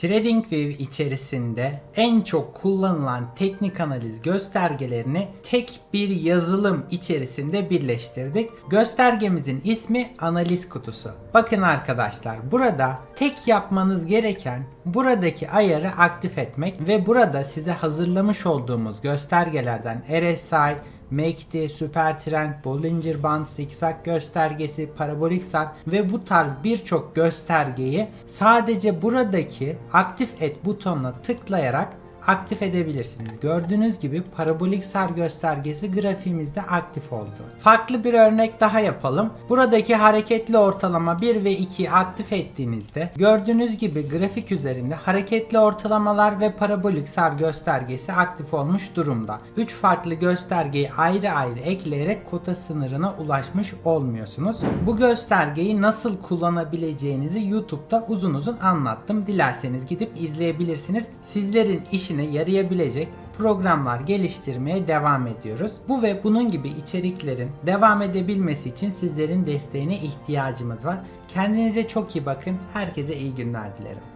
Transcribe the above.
TradingView içerisinde en çok kullanılan teknik analiz göstergelerini tek bir yazılım içerisinde birleştirdik. Göstergemizin ismi analiz kutusu. Bakın arkadaşlar burada tek yapmanız gereken buradaki ayarı aktif etmek ve burada size hazırlamış olduğumuz göstergelerden RSI, MACD, Süper Trend, Bollinger Band, zikzak göstergesi, parabolik sar ve bu tarz birçok göstergeyi sadece buradaki aktif et butonuna tıklayarak aktif edebilirsiniz. Gördüğünüz gibi parabolik sar göstergesi grafiğimizde aktif oldu. Farklı bir örnek daha yapalım. Buradaki hareketli ortalama 1 ve 2'yi aktif ettiğinizde gördüğünüz gibi grafik üzerinde hareketli ortalamalar ve parabolik sar göstergesi aktif olmuş durumda. 3 farklı göstergeyi ayrı ayrı ekleyerek kota sınırına ulaşmış olmuyorsunuz. Bu göstergeyi nasıl kullanabileceğinizi YouTube'da uzun uzun anlattım. Dilerseniz gidip izleyebilirsiniz. Sizlerin işine yarayabilecek programlar geliştirmeye devam ediyoruz. Bu ve bunun gibi içeriklerin devam edebilmesi için sizlerin desteğine ihtiyacımız var. Kendinize çok iyi bakın. Herkese iyi günler dilerim.